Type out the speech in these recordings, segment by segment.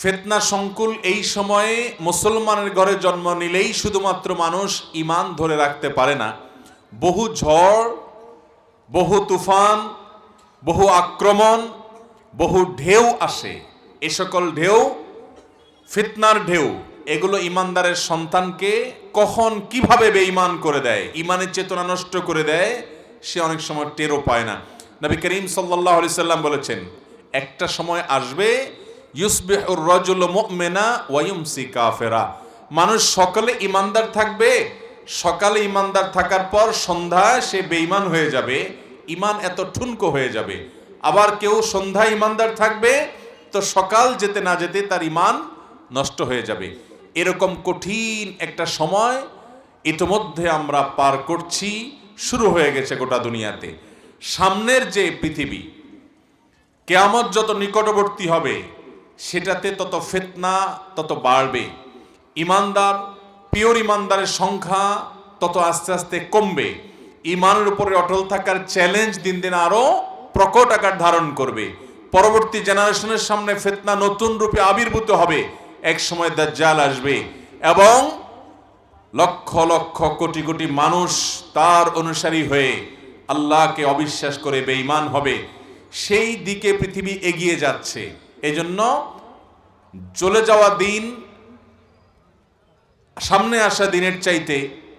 ফেতনা সংকুল এই সময়ে মুসলমানের ঘরে জন্ম নিলেই শুধুমাত্র মানুষ ইমান ধরে রাখতে পারে না। বহু ঝড়, বহু তুফান, বহু আক্রমণ, বহু ঢেউ আসে। এ সকল ঢেউ, ফিতনার ঢেউ, এগুলো ইমানদারের সন্তানকে কখন কীভাবে বেঈমান করে দেয় ইমানের চেতনা নষ্ট করে দেয়, সে অনেক সময় টেরও পায় না। নবী করিম সাল্লাহ সাল্লাম বলেছেন, একটা সময় আসবে ইউসবিহুর রজুল মুমিনা ওয়ায়ুমসি কাফেরা। মানুষ সকালে ইমানদার থাকবে, সকালে ইমানদার থাকার পর সন্ধ্যায় সে বেঈমান হয়ে যাবে ইমান এত ঠুনকো হয়ে যাবে। আবার কেউ সন্ধ্যায় ইমানদার থাকবে, তো সকাল যেতে না যেতে তার ইমান নষ্ট হয়ে যাবে। এরকম কঠিন একটা সময় ইতোমধ্যে আমরা পার করছি, শুরু হয়ে গেছে গোটা দুনিয়াতে। সামনের যে পৃথিবী, কেয়ামত যত নিকটবর্তী হবে সেটাতে তত ফেতনা তত বাড়বে। ইমানদার, পিওর ইমানদারের সংখ্যা তত আস্তে আস্তে কমবে। ইমানের উপরে অটল থাকার চ্যালেঞ্জ দিন দিন আরও প্রকট আকার ধারণ করবে। পরবর্তী জেনারেশনের সামনে ফেতনা নতুন রূপে আবির্ভূত হবে। এক সময় দাজ্জাল আসবে এবং লক্ষ লক্ষ কোটি কোটি মানুষ তার অনুসারী হয়ে আল্লাহকে অবিশ্বাস করে বেঈমান হবে। সেই দিকে পৃথিবী এগিয়ে যাচ্ছে। এজন্য চলে যাওয়া দিন, সামনে আসা দিনের চাইতে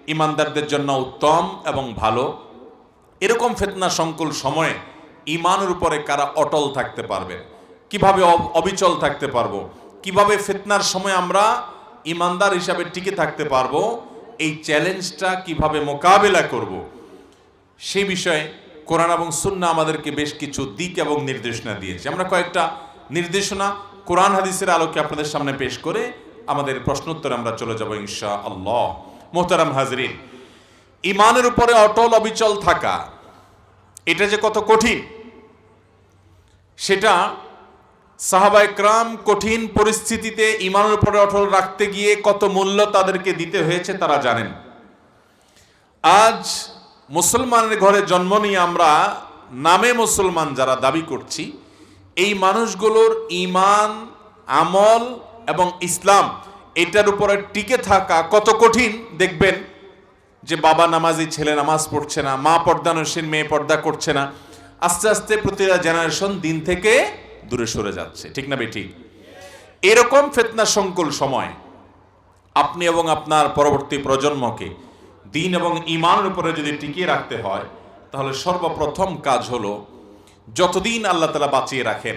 ইমানদারদের জন্য উত্তম এবং ভালো। এরকম ফেতনা সংকুল সময়ে ইমানের উপরে কারা অটল থাকতে পারবে? কীভাবে অবিচল থাকতে পারব? কীভাবে ফেতনার সময় আমরা ইমানদার হিসাবে টিকে থাকতে পারব? এই চ্যালেঞ্জটা কীভাবে মোকাবেলা করব? সে বিষয়ে কোরআন এবং সুন্না আমাদেরকে বেশ কিছু দিক এবং নির্দেশনা দিয়েছে। আমরা কয়েকটা নির্দেশনা কোরআন হাদিসের আলোকে আপনাদের সামনে পেশ করে আমাদের প্রশ্নোত্তরে আমরা চলে যাব ইনশা আল্লাহ মোহতারাম হাজরিন ইমানের উপরে অটল অবিচল থাকা, এটা যে কত কঠিন? সেটা সাহাবা একরাম কঠিন পরিস্থিতিতে ইমানের উপরে অটল রাখতে গিয়ে কত মূল্য তাদেরকে দিতে হয়েছে তারা জানেন। আজ মুসলমানের ঘরে জন্ম নিয়ে আমরা নামে মুসলমান যারা দাবি করছি এই মানুষগুলোর ইমান আমল এবং ইসলাম এটার উপরে টিকে থাকা কত কঠিন? দেখবেন যে বাবা নামাজি, ছেলে নামাজ পড়ছে না, মা পর্দানসীন মেয়ে পর্দা করছে না, আস্তে আস্তে প্রতিটা জেনারেশন দিন থেকে দূরে সরে যাচ্ছে। ঠিক না বেঠিক? এরকম ফেতনা সংকুল সময় আপনি এবং আপনার পরবর্তী প্রজন্মকে দিন এবং ইমানের উপরে যদি টিকিয়ে রাখতে হয়, তাহলে সর্বপ্রথম কাজ হলো যতদিন আল্লাহ তালা বাঁচিয়ে রাখেন,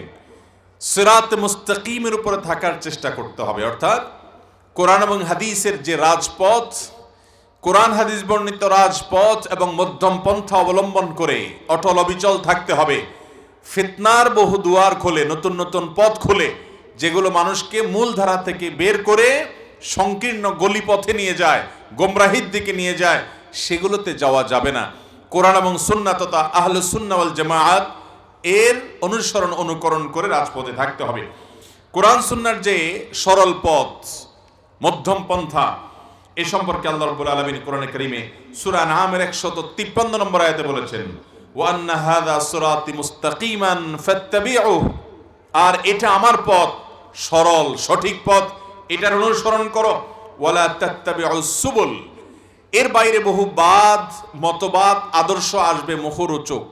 সিরাত মুস্তাকিমের উপরে থাকার চেষ্টা করতে হবে। অর্থাৎ কোরআন এবং হাদিসের যে রাজপথ, কোরআন হাদিস বর্ণিত রাজপথ এবং মধ্যম পন্থা অবলম্বন করে অটল অবিচল থাকতে হবে। ফিতনার বহু দুয়ার খোলে, নতুন নতুন পথ খোলে, যেগুলো মানুষকে মূলধারা থেকে বের করে সংকীর্ণ গলিপথে নিয়ে যায়, গোমরাহির দিকে নিয়ে যায়, সেগুলোতে যাওয়া যাবে না। কোরআন এবং সুন্না তথা আহলে জামায়াত এর অনুসরণ অনুকরণ করে রাজপথে থাকতে হবে। কোরআন সুন্নার যে সরল পথ, মধ্যম পন্থা, এ সম্পর্কে আল্লাহ রব্বুল আলামিন কোরআনে করিমে সূরা নামের 153 নম্বর আয়াতে বলেছেন, ওয়া আন্না হাযা সিরাতি মুস্তাকিমান ফাত্তাবিউহু। আর এটা আমার পথ, সরল, সঠিক পথ, এটার অনুসরণ করো। ওয়ালা এর বাইরে বহু বাদ, মতবাদ, আদর্শ আসবে মুখরোচক।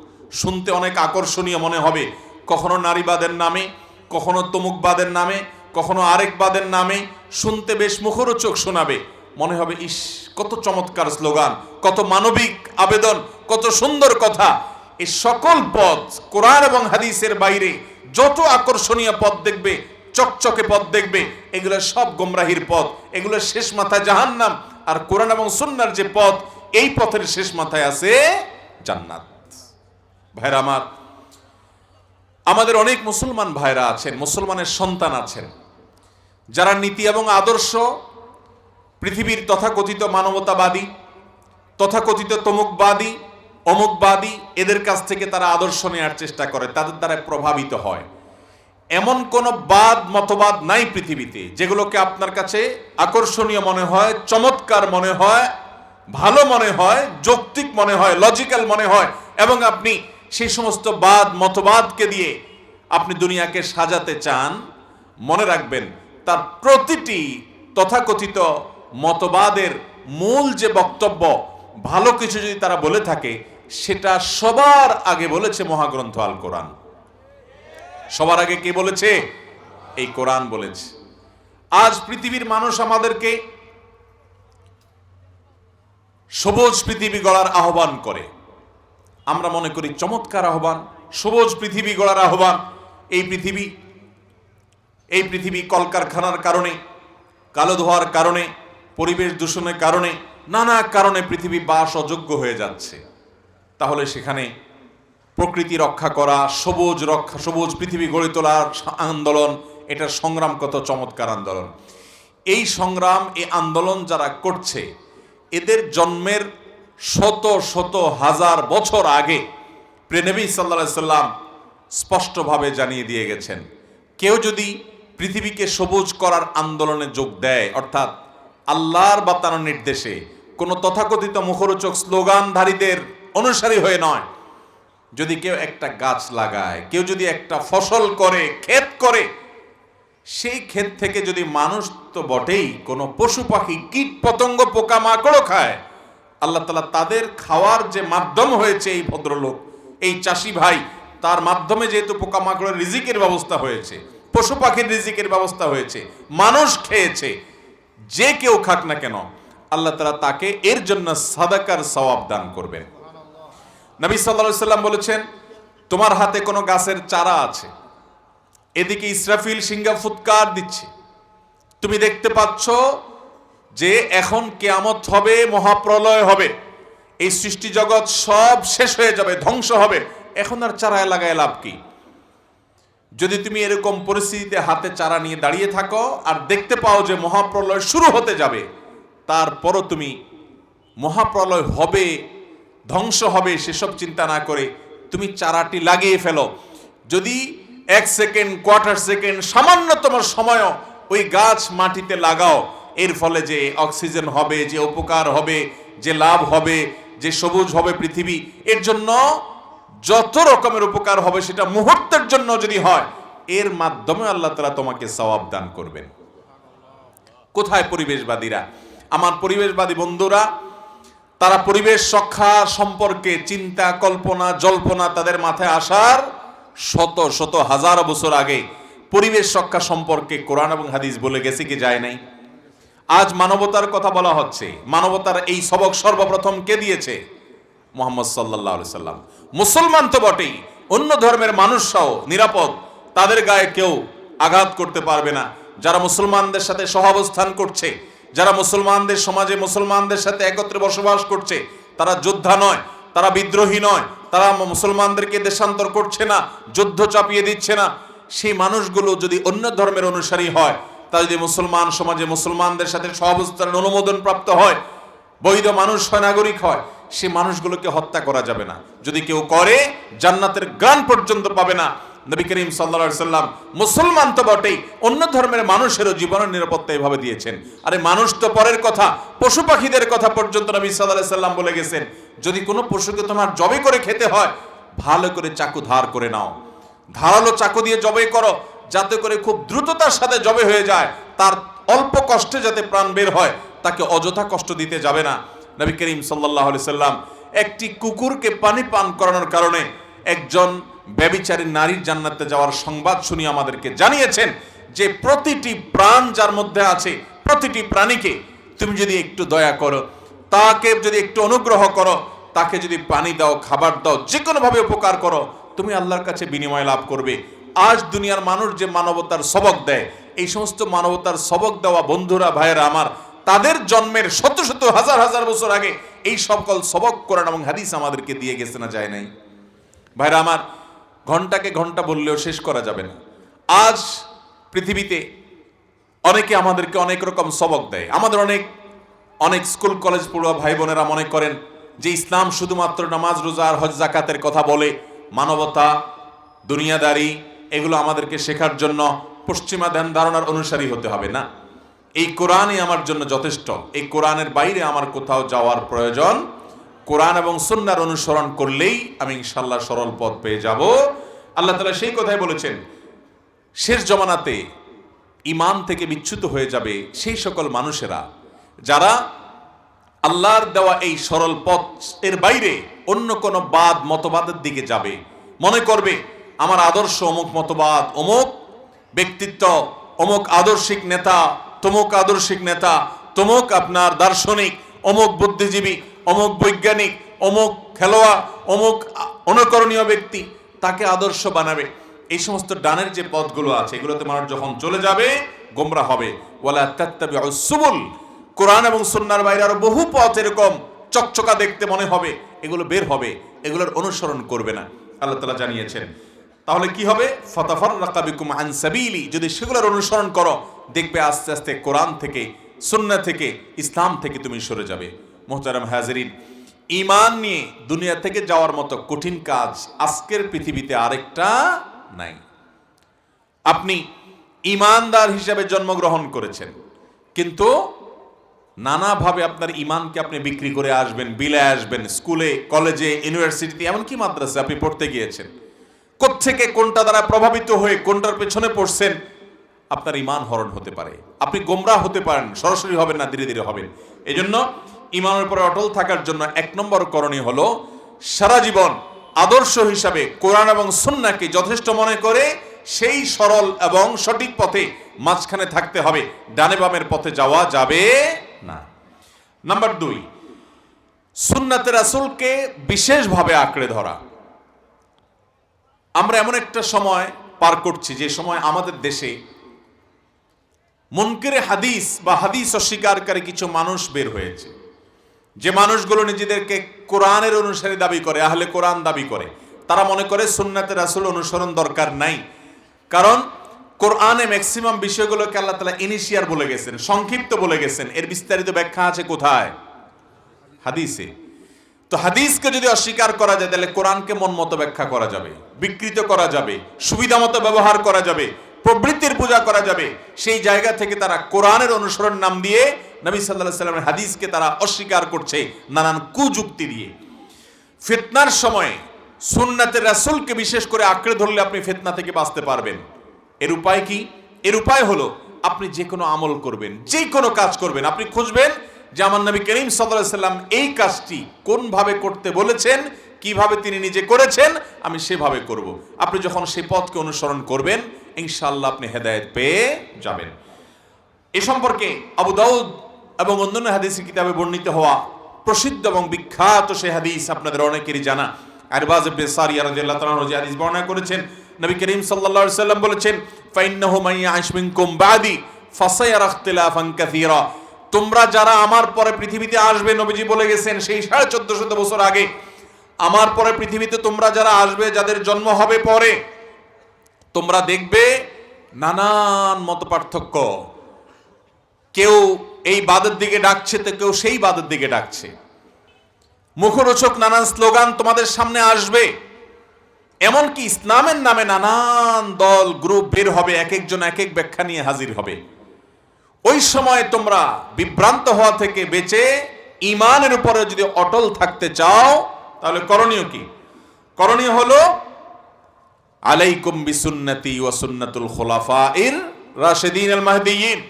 শুনতে অনেক আকর্ষণীয় মনে হবে। কখনো নারীবাদের নামে, কখনো তমুকবাদের নামে, কখনো আরেকবাদের নামে শুনতে বেশ মুখরোচক শোনাবে। মনে হবে, ইস, কত চমৎকার স্লোগান, কত মানবিক আবেদন, কত সুন্দর কথা। এই সকল পদ কোরআন এবং হাদিসের বাইরে যত আকর্ষণীয় পথ দেখবে, চকচকে পথ দেখবে, এগুলো সব গোমরাহির পথ এগুলো শেষ মাথায় জাহান্নাম। আর কোরআন এবং সুন্নার যে পথ এই পথের শেষ মাথায় আছে জান্নাত। ভাইরা আমার, আমাদের অনেক মুসলমান ভাইরা আছেন, মুসলমানের সন্তান আছেন, যারা নীতি এবং আদর্শ পৃথিবীর তথাকথিত মানবতাবাদী, তথাকথিত তমুকবাদী, অমুকবাদী, এদের কাছ থেকে তারা আদর্শ নেওয়ার চেষ্টা করে, তাদের দ্বারা প্রভাবিত হয়। এমন কোন বাদ, মতবাদ নাই পৃথিবীতে, যেগুলোকে আপনার কাছে আকর্ষণীয় মনে হয়, চমৎকার মনে হয়, ভালো মনে হয়, যৌক্তিক মনে হয় লজিক্যাল মনে হয়, এবং আপনি সেই সমস্ত বাদ, মতবাদকে দিয়ে আপনি দুনিয়াকে সাজাতে চান, মনে রাখবেন, তার প্রতিটি তথাকথিত মতবাদের মূল যে বক্তব্য, ভালো কিছু যদি তারা বলে থাকে, সেটা সবার আগে বলেছে মহাগ্রন্থ আল কোরআন। সবার আগে কে বলেছে? এই কোরআন বলেছে। আজ পৃথিবীর মানুষ আমাদেরকে সবুজ পৃথিবী গড়ার আহ্বান করে। আমরা মনে করি চমৎকার আহ্বান, সবুজ পৃথিবী গড়ার আহ্বান। এই পৃথিবী এই পৃথিবী কলকারখানার কারণে, কালো ধোয়ার কারণে, পরিবেশ দূষণের কারণে, নানা কারণে পৃথিবী বাস অযোগ্য হয়ে যাচ্ছে। তাহলে সেখানে প্রকৃতি রক্ষা করা, সবুজ রক্ষা, সবুজ পৃথিবী গড়ে তোলার আন্দোলন, এটার সংগ্রাম কত চমৎকার আন্দোলন। এই সংগ্রাম, এই আন্দোলন যারা করছে, এদের জন্মের শত শত হাজার বছর আগে প্রেনবী সাল্লা সাল্লাম স্পষ্টভাবে জানিয়ে দিয়ে গেছেন, কেউ যদি পৃথিবীকে সবুজ করার আন্দোলনে যোগ দেয়, অর্থাৎ আল্লাহর বাতানো নির্দেশে কোনো তথাকথিত মুখরোচক স্লোগানধারীদের অনুসারী হয়ে নয়, যদি কেউ একটা গাছ লাগায়, কেউ যদি একটা ফসল করে, ক্ষেত করে, সেই ক্ষেত থেকে যদি মানুষ তো বটেই কোনো পশু পাখি কীট পতঙ্গ পোকামাকড়ও খায় আল্লাহ তালা তাদের খাওয়ার যে মাধ্যম হয়েছে এই ভদ্রলোক, এই চাষি ভাই, তার মাধ্যমে যেহেতু পোকামাকড়ের রিজিকের ব্যবস্থা হয়েছে, পশু পাখির রিজিকের ব্যবস্থা হয়েছে, মানুষ খেয়েছে, যে কেউ খাক না কেন, আল্লাহ তালা তাকে এর জন্য সাদাকার সওয়াব দান করবেন। নবী সাল্লা সাল্লাম বলেছেন, তোমার হাতে কোনো গাছের চারা আছে, এদিকে ইসরাফিল সিঙ্গা ফুৎকার দিচ্ছে, তুমি দেখতে পাচ্ছ যে এখন কেয়ামত হবে, মহাপ্রলয় হবে। এই সৃষ্টি জগৎ সব শেষ হয়ে যাবে, ধ্বংস হবে। এখন আর চারায় লাগায় লাভ কি? যদি তুমি এরকম পরিস্থিতিতে হাতে চারা নিয়ে দাঁড়িয়ে থাকো আর দেখতে পাও যে মহাপ্রলয় শুরু হতে যাবে, তারপরও তুমি মহাপ্রলয় হবে, ধ্বংস হবে, সেসব চিন্তা না করে তুমি চারাটি লাগিয়ে ফেলো। যদি এক সেকেন্ড, কোয়ার্টার সেকেন্ড, সামান্যতম সময়ও ওই গাছ মাটিতে লাগাও এর ফলে যে অক্সিজেন হবে, যে উপকার হবে, যে লাভ হবে, যে সবুজ হবে পৃথিবী, এর জন্য যত রকমের উপকার হবে সেটা মুহূর্তের জন্য যদি হয়, এর মাধ্যমে আল্লাহ তালা তোমাকে সওয়াব দান করবেন। কোথায় পরিবেশবাদীরা? আমার পরিবেশবাদী বন্ধুরা, তারা পরিবেশ রক্ষা সম্পর্কে চিন্তা, কল্পনা, জল্পনা তাদের মাথায় আসার শত শত হাজার বছর আগে পরিবেশ রক্ষা সম্পর্কে কোরআন এবং হাদিস বলে গেছে কি যায় নাই? আজ মানবতার কথা বলা হচ্ছে। মানবতার এই সবক সর্বপ্রথম কে দিয়েছে? মোহাম্মদ সাল্লাহ সাল্লাম। মুসলমান তো বটেই, অন্য ধর্মের মানুষরাও নিরাপদ, তাদের গায়ে কেউ আঘাত করতে পারবে না। যারা মুসলমানদের সাথে সহাবস্থান করছে, যারা মুসলমানদের সমাজে মুসলমানদের সাথে একত্রে বসবাস করছে, তারা যোদ্ধা নয়, তারা বিদ্রোহী নয়, তারা মুসলমানদেরকে দেশান্তর করছে না, যুদ্ধ চাপিয়ে দিচ্ছে না। সেই মানুষগুলো যদি অন্য ধর্মের অনুসারী হয় তা যদি মুসলমান সমাজে মুসলমানদের সাথে সহাবস্থানের অনুমোদন প্রাপ্ত হয়, বৈধ মানুষ হয়, নাগরিক হয় সে মানুষগুলোকে হত্যা করা যাবে না। যদি কেউ করে, জান্নাতের গান পর্যন্ত পাবে না। নবী করিম সাল্লা সাল্লাম মুসলমান তো বটেই, অন্য ধর্মের মানুষেরও জীবনের নিরাপত্তা এভাবে দিয়েছেন। আরে মানুষ তো পরের কথা, পশু পাখিদের কথা পর্যন্ত নবী সাল্লাহ সাল্লাম বলে গেছেন। যদি কোনো পশুকে তোমার জবে করে খেতে হয়, ভালো করে চাকু ধার করে নাও। ধারালো চাকু দিয়ে জবে করো। যাতে করে খুব দ্রুততার সাথে জবে হয়ে যায়, তার অল্প কষ্টে যাতে প্রাণ বের হয়, তাকে অযথা কষ্ট দিতে যাবে না। নবী করিম সাল্লাহ সাল্লাম একটি কুকুরকে পানি পান করানোর কারণে একজন ব্যবিচারী নারীর জান্নাতে যাওয়ার সংবাদ শুনি আমাদেরকে জানিয়েছেন যে প্রতিটি প্রাণ যার মধ্যে আছে, প্রতিটি প্রাণীকে তুমি যদি একটু দয়া করো, তাকে যদি একটু অনুগ্রহ করো, তাকে যদি পানি দাও, খাবার দাও যে কোনোভাবে উপকার করো, তুমি আল্লাহর কাছে বিনিময় লাভ করবে। আজ দুনিয়ার মানুষ যে মানবতার সবক দেয়, এই সমস্ত মানবতার সবক দেওয়া বন্ধুরা, ভাইয়েরা আমার, তাদের জন্মের শত শত হাজার হাজার বছর আগে এই সকল সবক কোরআন এবং হাদিস আমাদেরকে দিয়ে গেছে না যায় নাই। ভাইরা আমার, ঘন্টাকে ঘণ্টা বললেও শেষ করা যাবে না। আজ পৃথিবীতে অনেকে আমাদেরকে অনেক রকম সবক দেয়। আমাদের অনেক অনেক স্কুল, কলেজ পড়ুয়া ভাই বোনেরা মনে করেন যে ইসলাম শুধুমাত্র নামাজ, রোজা আর হজ, জাকাতের কথা বলে, মানবতা দুনিয়াদারি এগুলো আমাদেরকে শেখার জন্য পশ্চিমা ধ্যান ধারণার অনুসারী হতে হবে না। এই কোরআনই আমার জন্য যথেষ্ট। এই কোরআনের বাইরে আমার কোথাও যাওয়ার প্রয়োজন। কোরআন এবং সুন্নার অনুসরণ করলেই আমি ইনশাল্লাহ সরল পথ পেয়ে যাব। আল্লাহ তালা সেই কথাই বলেছেন, শেষ জমানাতে ইমান থেকে বিচ্যুত হয়ে যাবে সেই সকল মানুষেরা যারা আল্লাহর দেওয়া এই সরল পথ এর বাইরে অন্য কোনো বাদ, মতবাদের দিকে যাবে। মনে করবে আমার আদর্শ অমুক মতবাদ, অমুক ব্যক্তিত্ব, অমুক আদর্শিক নেতা, তমুক আদর্শিক নেতা, তমুক আপনার দার্শনিক, অমুক বুদ্ধিজীবী, অমুক বৈজ্ঞানিক, অমুক খেলোয়াড় অমুক অনুকরণীয় ব্যক্তি, তাকে আদর্শ বানাবে। এই সমস্ত ডানের যে পথগুলো আছে, এগুলোতে মানুষ যখন চলে যাবে, গোমরা হবে। তাত্তাবি সুবুল। কোরআন এবং সুন্নার বাইরে আরও বহু পথ এরকম চকচকা দেখতে মনে হবে, এগুলো বের হবে, এগুলোর অনুসরণ করবে না। আল্লাহ তালা জানিয়েছেন তাহলে কি হবে? ফতাফর রাকাবিকুম আনসাবিলি যদি সেগুলোর অনুসরণ করো, দেখবে আস্তে আস্তে কোরআন থেকে সুন্না থেকে, ইসলাম থেকে তুমি সরে যাবে। মোহতারাম হাজরিন ইমান নিয়ে দুনিয়া থেকে যাওয়ার মতো কঠিন কাজ আজকের পৃথিবীতে আরেকটা নাই। আপনি ইমানদার হিসাবে জন্মগ্রহণ করেছেন, কিন্তু নানাভাবে আপনার ইমানকে আপনি বিক্রি করে আসবেন, বিলে আসবেন, স্কুলে, কলেজে, ইউনিভার্সিটিতে, এমনকি মাদ্রাসে আপনি পড়তে গিয়েছেন। কোত্থেকে কোনটা দ্বারা প্রভাবিত হয়ে কোনটার পেছনে পড়ছেন? আপনার ইমান হরণ হতে পারে। আপনি গোমরা হতে পারেন, সরাসরি হবেন না, ধীরে ধীরে হবেন। এই জন্য ইমানের উপরে অটল থাকার জন্য এক নম্বর করণীয় হলো সারা জীবন আদর্শ হিসাবে কোরআন এবং সুন্নাকে যথেষ্ট মনে করে সেই সরল এবং সঠিক পথে মাঝখানে থাকতে হবে। ডানে বামের পথে যাওয়া যাবে না। নাম্বার দুই, সুন্নাতে রাসুলকে বিশেষভাবে আঁকড়ে ধরা। আমরা এমন একটা সময় পার করছি, যে সময় আমাদের দেশে মনকেরে হাদিস বা হাদিস অস্বীকারী কিছু মানুষ বের হয়েছে। যে মানুষগুলো নিজেদেরকে কোরআনের অনুসারে দাবি করে, আহলে কোরআন দাবি করে। তারা মনে করে সুন্নাতে রাসুল অনুসরণ দরকার নাই। কারণ কোরআনে ম্যাক্সিমাম বিষয়গুলোকে আল্লাহ তালা ইনিশিয়ার বলে গেছেন, সংক্ষিপ্ত বলে গেছেন। এর বিস্তারিত ব্যাখ্যা আছে কোথায়? হাদিসে। তো হাদিসকে যদি অস্বীকার করা যায়, তাহলে কোরআনকে মন মতো ব্যাখ্যা করা যাবে, বিকৃত করা যাবে, সুবিধা মতো ব্যবহার করা যাবে, প্রবৃত্তির পূজা করা যাবে। সেই জায়গা থেকে তারা কোরআনের অনুসরণ নাম দিয়ে নবী সাল্লাহ সাল্লামের হাদিসকে তারা অস্বীকার করছে নানান কুযুক্তি দিয়ে। ফিতনার সময় সুন্নাতের রাসুলকে বিশেষ করে আঁকড়ে ধরলে আপনি ফিতনা থেকে বাঁচতে পারবেন। এর উপায় কি? এর উপায় হলো আপনি যে কোনো আমল করবেন যে কোনো কাজ করবেন, আপনি খুঁজবেন যে আমার নবী করিম সাল্লাম এই কাজটি কোনভাবে করতে বলেছেন, কীভাবে তিনি নিজে করেছেন, আমি সেভাবে করব। আপনি যখন সেই পথকে অনুসরণ করবেন ইনশাল্লাহ আপনি হেদায়েত পেয়ে যাবেন। এ সম্পর্কে আবু দাউদ এবং অন্যান্য হাদিসের কিতাবে বর্ণিত হওয়া প্রসিদ্ধ এবং বিখ্যাত সে হাদিস আপনাদের অনেকেরই জানা। আরবাজ ইবনে সারিয়া রাদিয়াল্লাহু হাদিস বর্ণনা করেছেন, নবী করিম সাল্লাল্লাহু সাল্লাম বলেছেন, ফাইন্নাহু ইয়াইশ মিনকুম বাদি, ফাসায়ারা ইখতিলাফান কাসীরা। তোমরা যারা আমার পরে পৃথিবীতে আসবে, নবীজি বলে গেছেন, সেই সাড়ে চোদ্দ শত বছর আগে, আমার পরে পৃথিবীতে তোমরা যারা আসবে, যাদের জন্ম হবে পরে, তোমরা দেখবে নানান মত পার্থক্য। কেউ এই বাদের দিকে ডাকছে তো কেউ সেই বাদের দিকে ডাকছে। মুখরোচক নানান স্লোগান তোমাদের সামনে আসবে। এমনকি ইসলামের নামে নানান দল, গ্রুপ বের হবে, এক একজন এক এক ব্যাখ্যা নিয়ে হাজির হবে। ওই সময় তোমরা বিভ্রান্ত হওয়া থেকে বেঁচে ইমানের উপরে যদি অটল থাকতে চাও, তাহলে করণীয় কি? করণীয় হলো, আলাইকুম বিসুন্নতি ওয়া সুন্নাতুল খোলাফা এর রাশেদিন আল মাহদিয়িন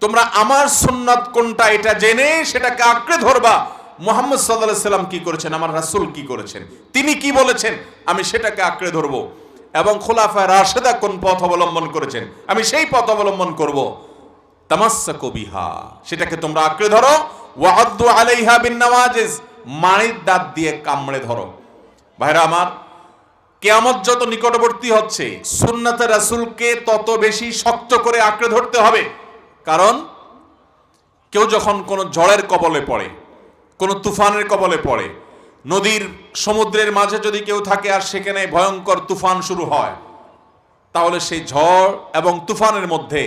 তোমরা আমার সুন্নাত কোনটা এটা জেনে সেটাকে আঁকড়ে ধরবা। মোহাম্মদ সাল্লাহ সাল্লাম কি করেছেন? আমার রাসূল কি করেছেন? তিনি কি বলেছেন? আমি সেটাকে আঁকড়ে ধরবো। এবং খোলাফা রাশেদা কোন পথ অবলম্বন করেছেন? আমি সেই পথ অবলম্বন করব। তামাসা সেটাকে তোমরা আঁকড়ে ধরো। ওয়াহাদ্দু আলাইহা বিন নওয়াজিজ, মাড়ির দাঁত দিয়ে কামড়ে ধরো। ভাইরা আমার, কেয়ামত যত নিকটবর্তী হচ্ছে, সুন্নাতে রাসূলকে তত বেশি শক্ত করে আঁকড়ে ধরতে হবে। কারণ, কেউ যখন কোনো ঝড়ের কবলে পড়ে, কোনো তুফানের কবলে পড়ে, নদীর সমুদ্রের মাঝে যদি কেউ থাকে আর সেখানে ভয়ঙ্কর তুফান শুরু হয়, তাহলে সেই ঝড় এবং তুফানের মধ্যে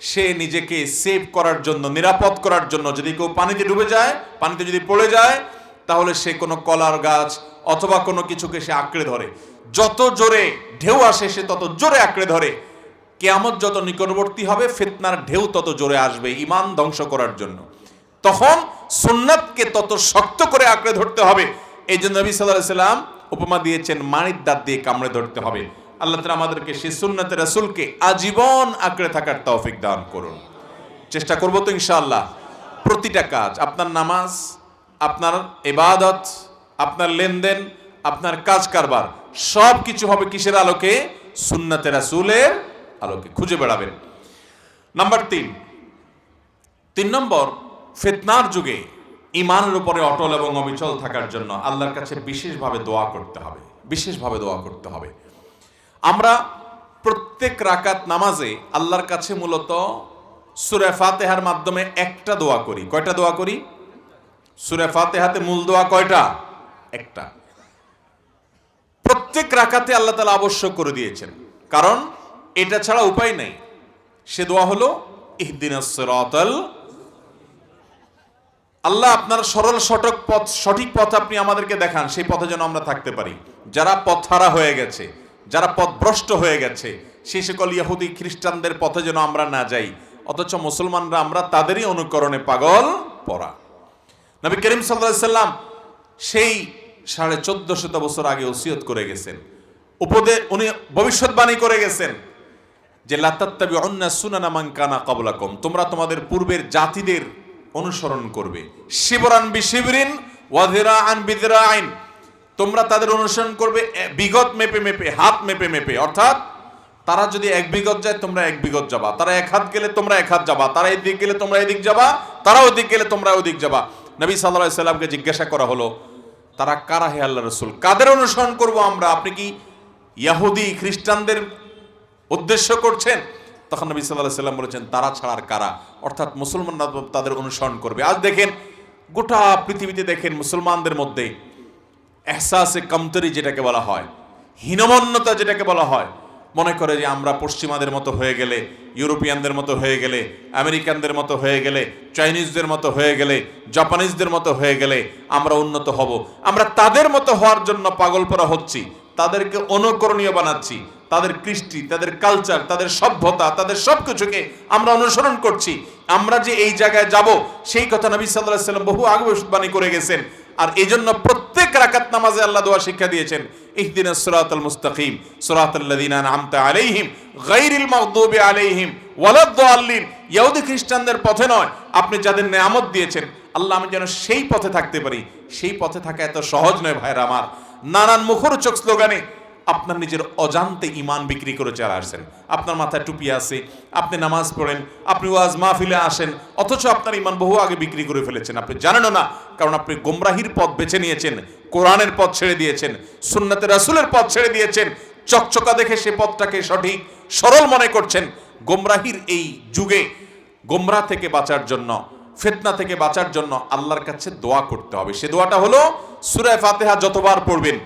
সে নিজেকে সেভ করার জন্য, নিরাপদ করার জন্য যদি কেউ পানিতে ডুবে যায়, পানিতে যদি পড়ে যায়, তাহলে সে কোনো কলার গাছ অথবা কোনো কিছুকে সে আঁকড়ে ধরে। যত জোরে ঢেউ আসে, সে তত জোরে আঁকড়ে ধরে। কেয়ামত যত নিকটবর্তী হবে, ফিতনার ঢেউ তত জোরে আসবে ইমান ধ্বংস করার জন্য। তখন সুন্নাতকে তত শক্ত করে আঁকড়ে ধরতে হবে। এই জন্য নবী সাল্লাহ সাল্লাম উপমা দিয়েছেন, মানির দাঁত দিয়ে কামড়ে ধরতে হবে। আল্লাহ তালা আমাদেরকে সেই সুন্নাতে রাসুলকে আজীবন আঁকড়ে থাকার তৌফিক দান করুন। চেষ্টা করব তো ইনশাআল্লাহ প্রতিটা কাজ, আপনার নামাজ, আপনার এবাদত আপনার লেনদেন, আপনার কাজ কারবার সব কিছু হবে কিসের আলোকে? সুন্নাতে রাসুলের আলোকে। খুঁজে বেড়াবেন। নাম্বার তিন। তিন নম্বর, ফেতনার যুগে ইমানের উপরে অটল এবং অবিচল থাকার জন্য আল্লাহর কাছে বিশেষভাবে দোয়া করতে হবে। বিশেষভাবে দোয়া করতে হবে। আমরা প্রত্যেক রাকাত নামাজে আল্লাহর কাছে মূলত সুরে ফাতেহার মাধ্যমে একটা দোয়া করি। কয়টা দোয়া করি? সুরে ফাতেহাতে মূল দোয়া কয়টা? একটা। প্রত্যেক রাকাতে আল্লাহ তালা আবশ্যক করে দিয়েছেন। কারণ এটা ছাড়া উপায় নেই। সে দোয়া হলো ইহদিনাসরাতাল আল্লাহ আপনার সরল সটক পথ, সঠিক পথ আপনি আমাদেরকে দেখান, সেই পথে যেন আমরা থাকতে পারি। যারা পথহারা হয়ে গেছে যারা পথভ্রষ্ট হয়ে গেছে, সেই সকল ইহুদি খ্রিস্টানদের পথে যেন আমরা না যাই, অথচ মুসলমানরা আমরা তাদেরই অনুকরণে পাগল পড়া নবী করিম সাল্লাম সেই সাড়ে চোদ্দ শত বছর আগে ওসিয়ত করে গেছেন। উপদে উনি ভবিষ্যৎবাণী করে গেছেন যে লাত্তাত্তাবি অন্য সুনানা মানকানা কবলাকম তোমরা তোমাদের পূর্বের জাতিদের অনুসরণ করবে। শিবরান বি শিবরিন ওয়াধিরা আন বিদরা আইন তোমরা তাদের অনুসরণ করবে বিগত মেপে মেপে, হাত মেপে মেপে। অর্থাৎ, তারা যদি এক বিগত যায়, তোমরা এক বিগত যাবা। তারা এক হাত গেলে তোমরা এক হাত যাবা। তারা এদিক গেলে তোমরা এদিক যাবা। তারা ওদিক গেলে তোমরা ওদিক যাবা। নবী সাল্লাহ সাল্লামকে জিজ্ঞাসা করা হলো, তারা কারা হে আল্লাহ রসুল? কাদের অনুসরণ করব আমরা? আপনি কি ইয়াহুদি, খ্রিস্টানদের উদ্দেশ্য করছেন? তখন নবী সাল্লাহ সাল্লাম বলেছেন, তারা ছাড়ার কারা? অর্থাৎ মুসলমানরা তাদের অনুসরণ করবে। আজ দেখেন, গোটা পৃথিবীতে দেখেন মুসলমানদের মধ্যে এহসাসে কমতরি যেটাকে বলা হয়, হীনমন্যতা যেটাকে বলা হয়, মনে করে যে আমরা পশ্চিমাদের মতো হয়ে গেলে, ইউরোপিয়ানদের মতো হয়ে গেলে, আমেরিকানদের মতো হয়ে গেলে, চাইনিজদের মতো হয়ে গেলে, জাপানিজদের মতো হয়ে গেলে আমরা উন্নত হব। আমরা তাদের মতো হওয়ার জন্য পাগল পরা হচ্ছি, তাদেরকে অনুকরণীয় বানাচ্ছি, তাদের কৃষ্টি, তাদের কালচার তাদের সভ্যতা, তাদের সব কিছুকে আমরা অনুসরণ করছি। আমরা যে এই জায়গায় যাব, সেই কথা নবী সাল্লাহ সাল্লাম বহু আগে ভবিষ্যৎবাণী করে গেছেন। আর এই জন্য প্রত্যেক রাকাত নামাজে আল্লাহ দোয়া শিক্ষা দিয়েছেন, ইহদিন সুরাতুল মুস্তাকিম সুরাতাল্লাযিনা আনআমতা আলাইহিম গাইরিল মাগদুবি আলাইহিম ওয়ালাদ-দাল্লিন ইয়াহুদি খ্রিস্টানদের পথে নয়, আপনি যাদের নেয়ামত দিয়েছেন, আল্লাহ আমি যেন সেই পথে থাকতে পারি। সেই পথে থাকা এত সহজ নয় ভাইরা আমার। নানান মুখরোচক স্লোগানে আপনার নিজের অজান্তে ইমান বিক্রি করে চলে আসছেন। আপনার মাথায় টুপি আছে, আপনি নামাজ পড়েন, আপনি ওয়াজ মাহফিলে আসেন, অথচ আপনার ইমান বহু আগে বিক্রি করে ফেলেছেন। আপনি জানেনও না, কারণ আপনি গোমরাহির পথ বেছে নিয়েছেন, কোরআনের পথ ছেড়ে দিয়েছেন, সুন্নাতে রাসুলের পথ ছেড়ে দিয়েছেন, চকচকা দেখে সে পথটাকে সঠিক, সরল মনে করছেন। গোমরাহির এই যুগে গোমরা থেকে বাঁচার জন্য, ফেতনা থেকে বাঁচার জন্য আল্লাহর কাছে দোয়া করতে হবে। সে দোয়াটা হলো সুরায় ফাতেহা যতবার পড়বেন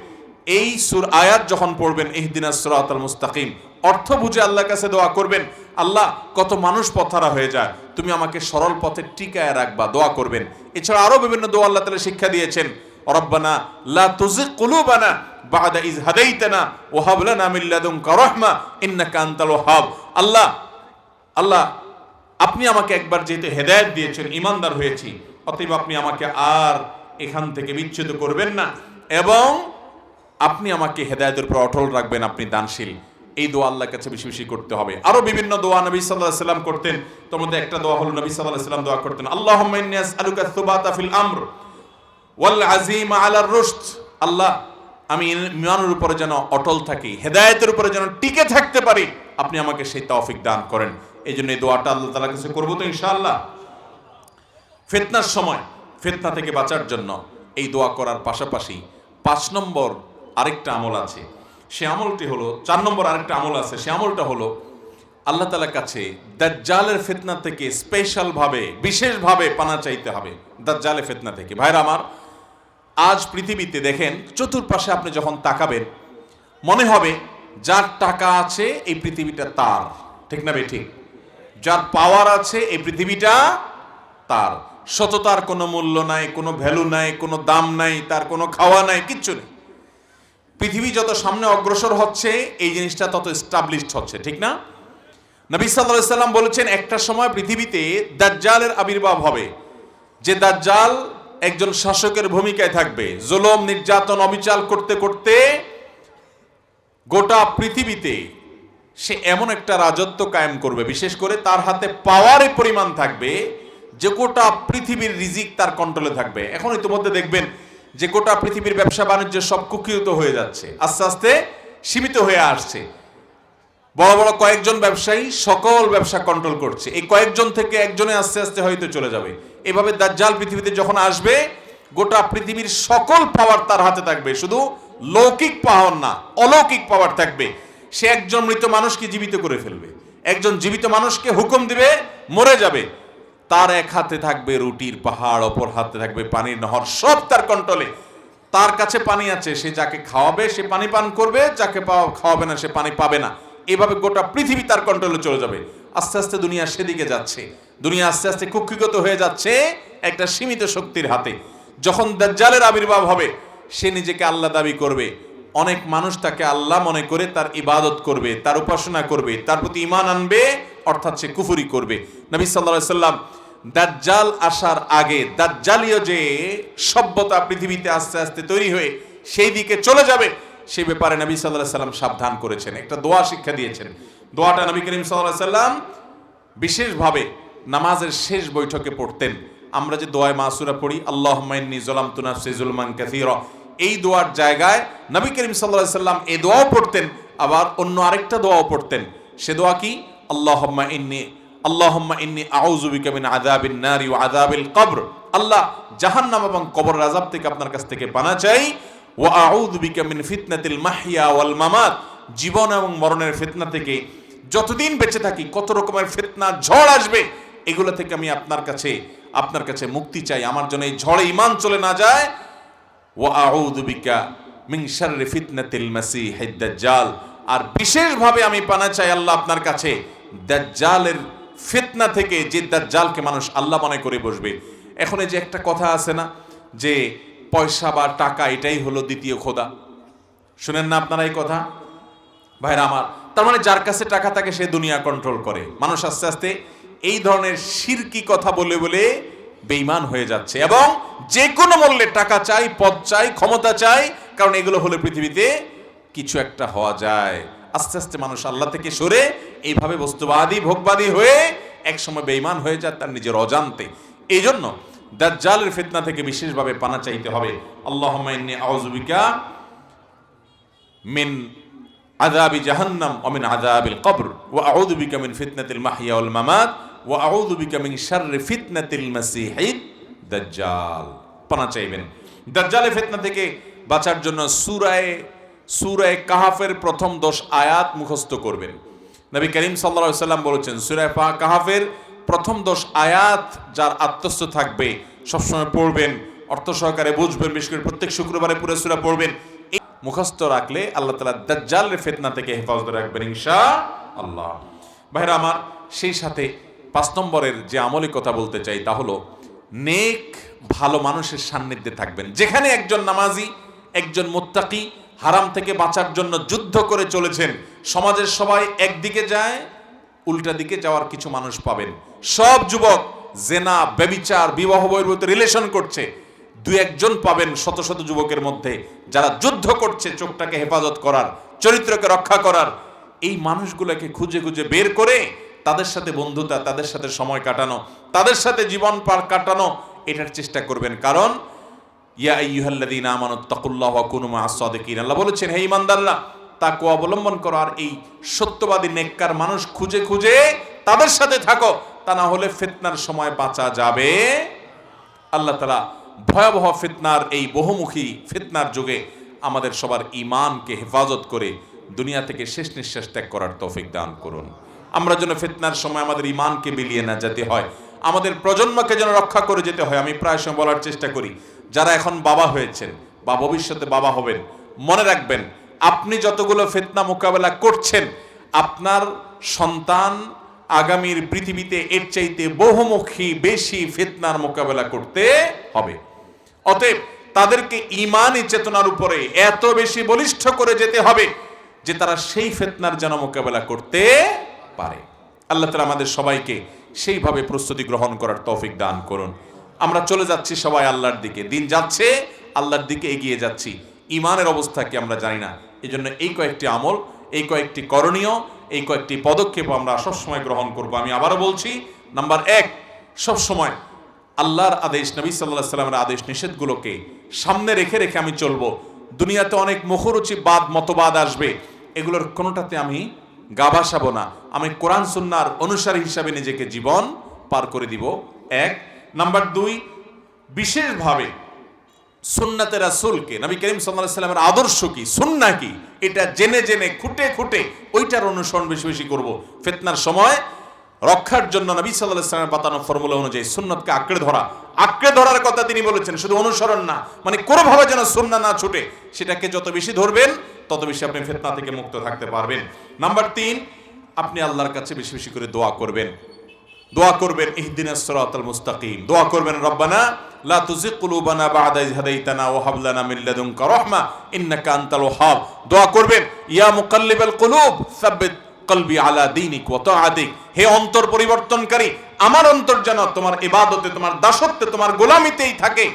এই সুর আয়াত যখন পড়বেন, ইহদিনা সুরাতাল মুস্তাকিম, অর্থ বুঝে আল্লাহর কাছে দোয়া করবেন, আল্লাহ কত মানুষ পথারা হয়ে যায়, তুমি আমাকে সরল পথে টিকায় রাখবা, দোয়া করবেন। এছাড়া আরও বিভিন্ন দোয়া আল্লাহ তাআলা শিক্ষা দিয়েছেন, রব্বানা লা তুজিগ কুলুবানা বাদা ইজ হাদাইতানা ওয়া হাব লানা মিন লাদুনকা রাহমা ইন্নাকা আনতাল আল্লাহ আল্লাহ, আপনি আমাকে একবার যেহেতু হেদায়েত দিয়েছেন ইমানদার হয়েছি, অতএব আপনি আমাকে আর এখান থেকে বিচ্ছেদ করবেন না। এবং আপনি আমাকে হেদায়েতের উপর অটল রাখবেন, আপনি দানশীল। এই দোয়া আল্লাহর কাছে বেশি বেশি করতে হবে। আরও বিভিন্ন দোয়া নবী আলাইহি সাল্লাম করতেন। তোর মধ্যে একটা দোয়া হলো নবী আলাইহি সাল্লাম দোয়া করতেন, আল্লাহুম্মা ইন্নী আসআলুকা সুবাতা ফিল আমর ওয়াল আজিমা আলার রুশদ। আল্লাহ, আমি ইমানের উপরে যেন অটল থাকি, হেদায়েতের উপরে যেন টিকে থাকতে পারি, আপনি আমাকে সেই তৌফিক দান করেন। এই জন্য এই দোয়াটা আল্লাহ তাআলার কাছে করব তো ইনশাআল্লাহ। ফিতনার সময়, ফিতনা থেকে বাঁচার জন্য এই দোয়া করার পাশাপাশি পাঁচ নম্বর আরেকটা আমল আছে। সে আমলটি হলো, চার নম্বর আরেকটা আমল আছে। সে আমলটা হলো, আল্লাহ তালার কাছে দাজ্জালের ফিতনা থেকে স্পেশালভাবে, বিশেষভাবে পানা চাইতে হবে। দাজ্জালের ফেতনা থেকে। ভাইরা আমার, আজ পৃথিবীতে দেখেন, চতুর্পাশে আপনি যখন তাকাবেন, মনে হবে যার টাকা আছে এই পৃথিবীটা তার। ঠিক না বে ঠিক। যার পাওয়ার আছে এই পৃথিবীটা তার। সততার কোনো মূল্য নাই, কোনো ভ্যালু নাই, কোনো দাম নাই, তার কোনো খাওয়া নাই, কিচ্ছু নেই। পৃথিবী যত সামনে অগ্রসর হচ্ছে, এই জিনিসটা তত এস্টাবলিশড হচ্ছে, ঠিক না? নবী সাল্লাল্লাহু সাল্লাম বলেছেন, একটা সময় পৃথিবীতে দাজ্জালের আবির্ভাব হবে। যে দাজ্জাল একজন শাসকের ভূমিকায় থাকবে, জুলুম, নির্যাতন, অবিচার করতে করতে গোটা পৃথিবীতে সে এমন একটা রাজত্ব কায়েম করবে। বিশেষ করে তার হাতে পাওয়ারের পরিমাণ থাকবে, যে গোটা পৃথিবীর রিজিক তার কন্ট্রোলে থাকবে। এখন ইতিমধ্যে দেখবেন যে গোটা পৃথিবীর ব্যবসা বাণিজ্য সব কুক্ষিত হয়ে যাচ্ছে, আস্তে আস্তে সীমিত হয়ে আসছে। বড় বড় কয়েকজন ব্যবসায়ী সকল ব্যবসা কন্ট্রোল করছে। এই কয়েকজন থেকে একজনে আস্তে আস্তে হয়তো চলে যাবে। এভাবে দাজ্জাল পৃথিবীতে যখন আসবে, গোটা পৃথিবীর সকল পাওয়ার তার হাতে থাকবে। শুধু লৌকিক পাওয়ার না, অলৌকিক পাওয়ার থাকবে। সে একজন মৃত মানুষকে জীবিত করে ফেলবে। একজন জীবিত মানুষকে হুকুম দিবে, মরে যাবে। তার এক হাতে থাকবে রুটির পাহাড়, অপর হাতে থাকবে পানির নহর, সব তার কন্ট্রোলে। তার কাছে পানি আছে, সে যাকে খাওয়াবে, সে পানি পান করবে, যাকে খাওয়াবে না, সে পানি পাবে না। এভাবে গোটা পৃথিবী তার কন্ট্রোলে চলে যাবে। আস্তে আস্তে দুনিয়া সেদিকে যাচ্ছে। দুনিয়া আস্তে আস্তে কুক্ষিগত হয়ে যাচ্ছে একটা সীমিত শক্তির হাতে। যখন দাজ্জালের আবির্ভাব হবে, সে নিজেকে আল্লাহ দাবি করবে। অনেক মানুষ তাকে আল্লাহ মনে করে তার ইবাদত করবে, তার উপাসনা করবে, তার প্রতি ইমান আনবে, অর্থাৎ সে কুফুরি করবে। নবী সাল্লাহ সাল্লাম দাজ্জাল আসার আগে দাজ্জালীয় যে সভ্যতা পৃথিবীতে আস্তে আস্তে তৈরি হয়ে সেই দিকে চলে যাবে, সেই ব্যাপারে নবী সাল্লাহ সাল্লাম সাবধান করেছেন। একটা দোয়া শিক্ষা দিয়েছেন। দোয়াটা নবী করিম সাল্লাহ সাল্লাম বিশেষভাবে নামাজের শেষ বৈঠকে পড়তেন। আমরা যে দোয়ায় মাসুরা পড়ি আল্লাহ মাইন্নি জলাম তুনাফসি জুলমান কাসির। এই দোয়ার জায়গায় নবী করিম সাল্লাহ সাল্লাম এই দোয়াও পড়তেন, আবার অন্য আরেকটা দোয়াও পড়তেন। সে দোয়া কি? আল্লাহম্মা ইন্নি আল্লাহম্মা ইন্নি আউযুবিকা মিন আযাবিন নারি ওয়া আযাবিল কবর। আল্লাহ জাহান্নাম এবং কবর আযাব থেকে আপনার কাছ থেকে পানা চাই। ওয়া আউযু বিকা মিন ফিতনাতিল মাহইয়া ওয়াল মামাত। জীবন এবং মরণের ফিতনা থেকে যতদিন বেঁচে থাকি, কত রকমের ফিতনা, ঝড় আসবে, এগুলো থেকে আমি আপনার কাছে আপনার কাছে মুক্তি চাই। আমার জন্য এই ঝড়ে ইমান চলে না যায়। ওয়া আউযু বিকা মিন শাররি ফিতনাতিল মাসিহিদ দাজ্জাল। আর বিশেষভাবে আমি পানা চাই আল্লাহ আপনার কাছে, দাজ্জালের ফিতনা থেকে যে দাজ্জালকে মানুষ আল্লাহ মনে করে বসবে। এখন এই যে একটা কথা আছে না, যে পয়সা বা টাকা এটাই হলো দ্বিতীয় খোদা। শুনেন না আপনারা এই কথা? ভাইরা আমার, তার মানে যার কাছে টাকা থাকে সে দুনিয়া কন্ট্রোল করে। মানুষ আস্তে আস্তে এই ধরনের শিরকি কথা বলে বলে বেইমান হয়ে যাচ্ছে এবং যে কোনো মূল্যে টাকা চাই, পদ চাই, ক্ষমতা চাই, কারণ এগুলো হলে পৃথিবীতে কিছু একটা হওয়া যায়। আস্তে আস্তে মানুষ আল্লাহ থেকে সরে এইভাবে বস্তুবাদী, ভোগবাদী হয়ে একসময় বেইমান হয়ে যায় তার নিজের অজান্তে। এই জন্য দাজ্জালের ফিতনা থেকে বিশেষভাবে পানা চাইতে হবে। আল্লাহ আউজুবিকা মিন আযাবি জাহান্নাম ওয়া মিন আযাবিল কবর ওয়া আউযু বিকা মিন ফিতনাতিল মাহইয়া ওয়াল মামাত ওয়া আউযু বিকা মিন শাররি ফিতনাতিল মাসিহিদ দাজ্জাল। পানা চাইবেন। দাজ্জালের ফিতনা থেকে বাঁচার জন্য সূরায়ে সূরায়ে কাহাফের প্রথম 10 আয়াত মুখস্থ করবেন। নবী করিম আলাইহি সাল্লাম বলেছেন সূরায়ে কাহাফের প্রথম 10 আয়াত যার আত্মস্থ থাকবে, সবসময় পড়বেন, অর্থ সহকারে বুঝবেন, বিশেষ করে প্রত্যেক শুক্রবারে পুরো সূরা পড়বেন মুখস্থ রাখলে আল্লাহ তালা দাজ্জালের ফেতনা থেকে হেফাজত রাখবেন ইনশা আল্লাহ ভাইরা আমার, সেই সাথে পাঁচ নম্বরের যে আমলি কথা বলতে চাই তা হলো, নেক ভালো মানুষের সান্নিধ্যে থাকবেন। যেখানে একজন নামাজি, একজন মোত্তাকি হারাম থেকে বাঁচার জন্য যুদ্ধ করে চলেছেন। সমাজের সবাই একদিকে যায়, উল্টা দিকে যাওয়ার কিছু মানুষ পাবেন। সব যুবক জেনা, ব্যবিচার, বিবাহ বহির্ভূত রিলেশন করছে। দু একজন পাবেন শত শত যুবকের মধ্যে, যারা যুদ্ধ করছে চোখটাকে হেফাজত করার, চরিত্রকে রক্ষা করার। এই মানুষগুলোকে খুঁজে খুঁজে বের করে তাদের সাথে বন্ধুতা, তাদের সাথে সময় কাটানো, তাদের সাথে জীবন পার কাটানো, এটার চেষ্টা করবেন। কারণ বলেছেন, হে ঈমানদাররা, তাকওয়া অবলম্বন করো আর এই সত্যবাদী নেককার মানুষ খুঁজে খুঁজে তাদের সাথে থাকো, তা না হলে ফিতনার সময় বাঁচা যাবে। আল্লাহ তালা ভয়াবহ ফিতনার এই বহুমুখী ফিতনার যুগে আমাদের সবার ইমানকে হেফাজত করে দুনিয়া থেকে শেষ নিঃশ্বাস ত্যাগ করার তৌফিক দান করুন। আমরা যেন ফিতনার সময় আমাদের ইমানকে বিলিয়ে না যেতে হয়, আমাদের প্রজন্মকে যেন রক্ষা করে যেতে হয়, আমি প্রায় সময় বলার চেষ্টা করি যারা এখন বাবা হয়েছেন বা ভবিষ্যতে বাবা হবেন, মনে রাখবেন, আপনি যতগুলো ফিতনা মোকাবেলা করছেন, আপনার সন্তান আগামীর পৃথিবীতে এর চাইতে বহুমুখী, বেশি ফিতনার মোকাবেলা করতে হবে। অতএব তাদেরকে ইমানি চেতনার উপরে এত বেশি বলিষ্ঠ করে যেতে হবে যে তারা সেই ফিতনার যেন মোকাবেলা করতে পারে। আল্লাহ তালা আমাদের সবাইকে সেইভাবে প্রস্তুতি গ্রহণ করার তৌফিক দান করুন। আমরা চলে যাচ্ছি সবাই আল্লাহর দিকে। দিন যাচ্ছে, আল্লাহর দিকে এগিয়ে যাচ্ছি। ইমানের অবস্থা কি আমরা জানি না। এই জন্য এই কয়েকটি আমল, এই কয়েকটি করণীয়, এই কয়েকটি পদক্ষেপ আমরা সবসময় গ্রহণ করব। আমি আবারও বলছি, নাম্বার এক, সবসময় আল্লাহর আদেশ, নবী সাল্লাহ সাল্লামের আদেশ নিষেধগুলোকে সামনে রেখে রেখে আমি চলবো। দুনিয়াতে অনেক মুখরুচি বাদ, মতবাদ আসবে। এগুলোর কোনোটাতে আমি গা ভাসাবো না। আমি কোরআন, সুন্নার অনুসারী হিসাবে নিজেকে জীবন পার করে দিব। এক নাম্বার দুই, বিশেষভাবে সুন্নাতে রাসুলকে, নবী করিম সাল্লাহ সাল্লামের আদর্শ কি, সুন্না কি, এটা জেনে জেনে, খুঁটে খুঁটে ওইটার অনুসরণ বেশি বেশি করব। ফেতনার সময় রক্ষার জন্য নবী সাল্লাহ সাল্লামের পাতানো ফর্মুলা অনুযায়ী সুন্নতকে আঁকড়ে ধরা। আঁকড়ে ধরার কথা তিনি বলেছেন, শুধু অনুসরণ না মানে কোনোভাবে যেন সুন্না না ছুটে, সেটাকে যত বেশি ধরবেন, তত বেশি আপনি ফেতনা থেকে মুক্ত থাকতে পারবেন। নাম্বার তিন, আপনি আল্লাহর কাছে বেশি বেশি করে দোয়া করবেন। দোয়া করবেন ইহদিনাস সিরাতাল মুস্তাকিম। দোয়া করবেন, রব্বানা ইয কুলুব আলা হে অন্তর পরিবর্তনকারী, আমার অন্তর যেন তোমার তোমার দাসত্বে, তোমার গোলামিতেই থাকে।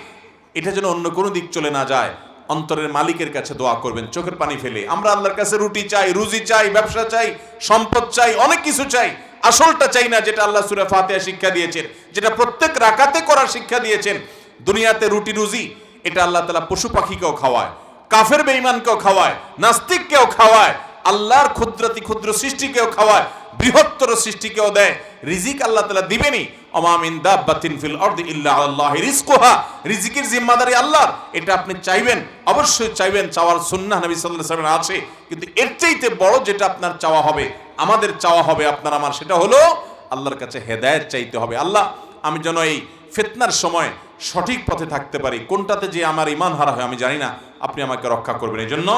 এটা যেন অন্য কোনো দিক চলে না যায়। অন্তরের মালিকের কাছে দোয়া করবেন, চোখের পানি ফেলে। আমরা আল্লাহর কাছে রুটি চাই, রুজি চাই, ব্যবসা চাই, সম্পদ চাই, অনেক কিছু চাই। আসলটা চাই না যেটা আল্লাহ সুরে ফাতেহা শিক্ষা দিয়েছেন, যেটা প্রত্যেক রাকাতে করার শিক্ষা দিয়েছেন। দুনিয়াতে রুটি রুজি, এটা আল্লাহ তালা পশু পাখিকেও খাওয়ায়, কাফের বেঈমানকেও খাওয়ায়, নাস্তিককেও খাওয়ায়, আল্লাহর ক্ষুদ্রতি ক্ষুদ্র সৃষ্টিকেও খাওয়ায়। বৃহত্তর সৃষ্টিকেও দেয়। রিজিক আল্লাহ তালা দিবেনই। অমামিন দাব্বাতিন ফিল আরদি ইল্লা আল্লাহ রিজকুহা। রিজিকের জিম্মাদারি আল্লাহর, এটা আপনি চাইবেন, অবশ্যই চাইবেন, চাওয়ার সুন্নাহ নবী সাল্লাল্লাহু আলাইহি আছে। কিন্তু এর চাইতে বড় যেটা আপনার চাওয়া হবে, আমাদের চাওয়া হবে, আপনার আমার, সেটা হলো আল্লাহর কাছে হেদায়েত চাইতে হবে। আল্লাহ, আমি যেন এই ফিতনার সময় সঠিক পথে থাকতে পারি। কোনটাতে যে আমার ইমান হারা হয়, আমি জানি না। আপনি আমাকে রক্ষা করবেন। এই জন্য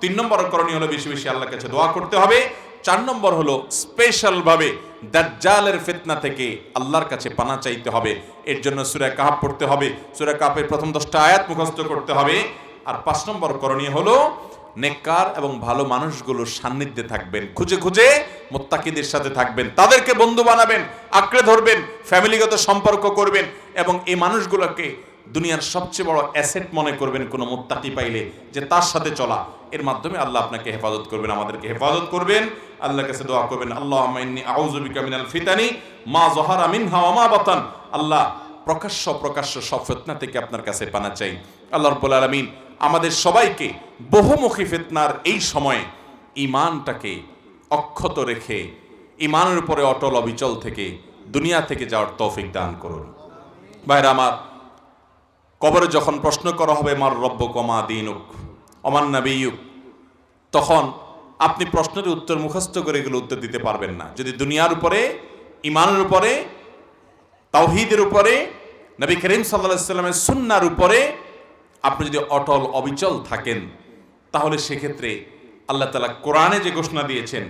তিন নম্বর করণীয় হলো বেশি বেশি আল্লাহর কাছে দোয়া করতে হবে। চার নম্বর হলো স্পেশাল ভাবে দাজ্জালের ফিতনা থেকে আল্লাহর কাছে পানা চাইতে হবে। এর জন্য সূরা কাহাব পড়তে হবে। সূরা কাহাবের প্রথম দশটা আয়াত মুখস্থ করতে হবে। আর পাঁচ নম্বর করণীয় হলো নেককার এবং ভালো মানুষগুলোর সান্নিধ্যে থাকবেন। খুঁজে খুঁজে মোত্তাকিদের সাথে থাকবেন। তাদেরকে বন্ধু বানাবেন, আঁকড়ে ধরবেন, ফ্যামিলিগত সম্পর্ক করবেন এবং এই মানুষগুলোকে দুনিয়ার সবচেয়ে বড় অ্যাসেট মনে করবেন কোনো মোত্তাকি পাইলে যে তার সাথে চলা। এর মাধ্যমে আল্লাহ আপনাকে হেফাজত করবেন, আমাদেরকে হেফাজত করবেন। আল্লাহর কাছে দোয়া করবেন আল্লাহ ইন্নী আউযু বিকা মিনাল ফিতানি, মা যহারা মিনহা ওয়া মা বাতান। আল্লাহ প্রকাশ্য প্রকাশ্য সব ফিতনা থেকে আপনার কাছে পানা চাই। আল্লাহ রাব্বুল আলামিন আমাদের সবাইকে বহুমুখী ফিতনার এই সময়ে ইমানটাকে অক্ষত রেখে ইমানের উপরে অটল অবিচল থেকে, দুনিয়া থেকে যাওয়ার তৌফিক দান করুন। ভাইরা আমার কবরে যখন প্রশ্ন করা হবে, মার রব্য কমা দিনুক? অমান নাবিয়ুক? তখন আপনি প্রশ্নের উত্তর মুখস্থ করে এগুলো উত্তর দিতে পারবেন না। যদি দুনিয়ার উপরে ইমানের উপরে, তাওহিদের উপরে, নবী করিম সাল্লা সাল্লামের সুন্নার উপরে আপনি যদি অটল, অবিচল থাকেন, তাহলে সেক্ষেত্রে আল্লাহ তালা কোরআনে যে ঘোষণা দিয়েছেন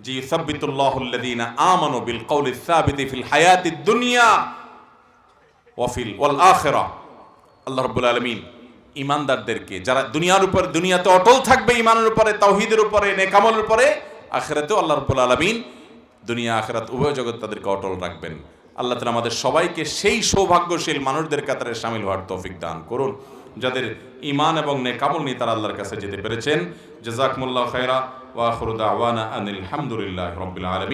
যে ইউসাব্বিতুল্লাহুল্লাযীনা আমানু বিল সাবিতি ফিল হায়াতিদ দুনিয়া ওয়াফিল ওয়াল আখিরা। আল্লাহ রাব্বুল আলামিন ইমানদারদেরকে যারা দুনিয়ার উপর, দুনিয়াতে অটল থাকবে ইমানের উপরে, তাওহীদের উপরে, নেকামলের উপরে, আখিরাতেও আল্লাহ রাব্বুল আলামিন দুনিয়া, আখিরাত, উভয় জগৎ তাদেরকে অটল রাখবেন। আল্লাহ তালা আমাদের সবাইকে সেই সৌভাগ্যশীল মানুষদের কাতারে সামিল হওয়ার তৌফিক দান করুন, যাদের ইমান এবং নেকামল নিয়ে তারা আল্লাহর কাছে যেতে পেরেছেন। জাজাকমুল্লাহ খায়রা ওয়া আখিরু দাওয়ানা আনিল হামদুলিল্লাহি রাব্বিল আলামিন।